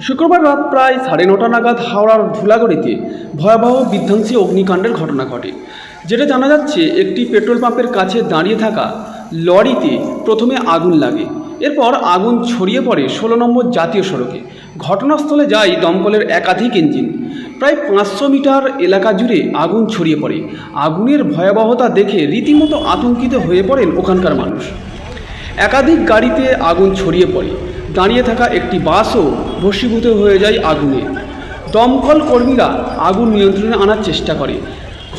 শুক্রবার রাত প্রায় সাড়ে নটা নাগাদ হাওড়ার ধুলাগড়িতে ভয়াবহ বিধ্বংসী অগ্নিকাণ্ডের ঘটনা ঘটে। যেটা জানা যাচ্ছে, একটি পেট্রোল পাম্পের কাছে দাঁড়িয়ে থাকা লরিতে প্রথমে আগুন লাগে। এরপর আগুন ছড়িয়ে পড়ে ষোলো নম্বর জাতীয় সড়কে। ঘটনাস্থলে যায় দমকলের একাধিক ইঞ্জিন। প্রায় পাঁচশো মিটার এলাকা জুড়ে আগুন ছড়িয়ে পড়ে। আগুনের ভয়াবহতা দেখে রীতিমতো আতঙ্কিত হয়ে পড়েন ওখানকার মানুষ। একাধিক গাড়িতে আগুন ছড়িয়ে পড়ে। দাঁড়িয়ে থাকা একটি বাসও ভস্মীভূত হয়ে যায় আগুনে। দমকল কর্মীরা আগুন নিয়ন্ত্রণে আনার চেষ্টা করে।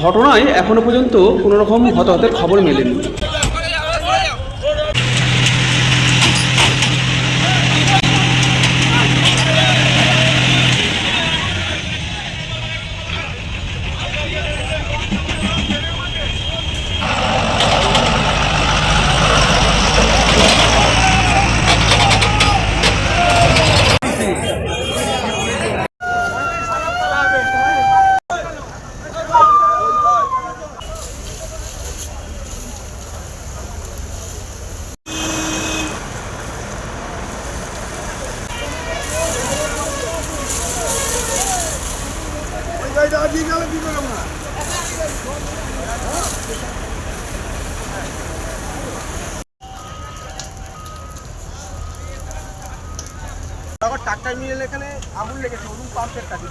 ঘটনায় এখনও পর্যন্ত কোনোরকম হতাহতের খবর মেলেনি। টাকা মিলে এখানে আগুন লেগেছে অরুণ পাম্পের কাছে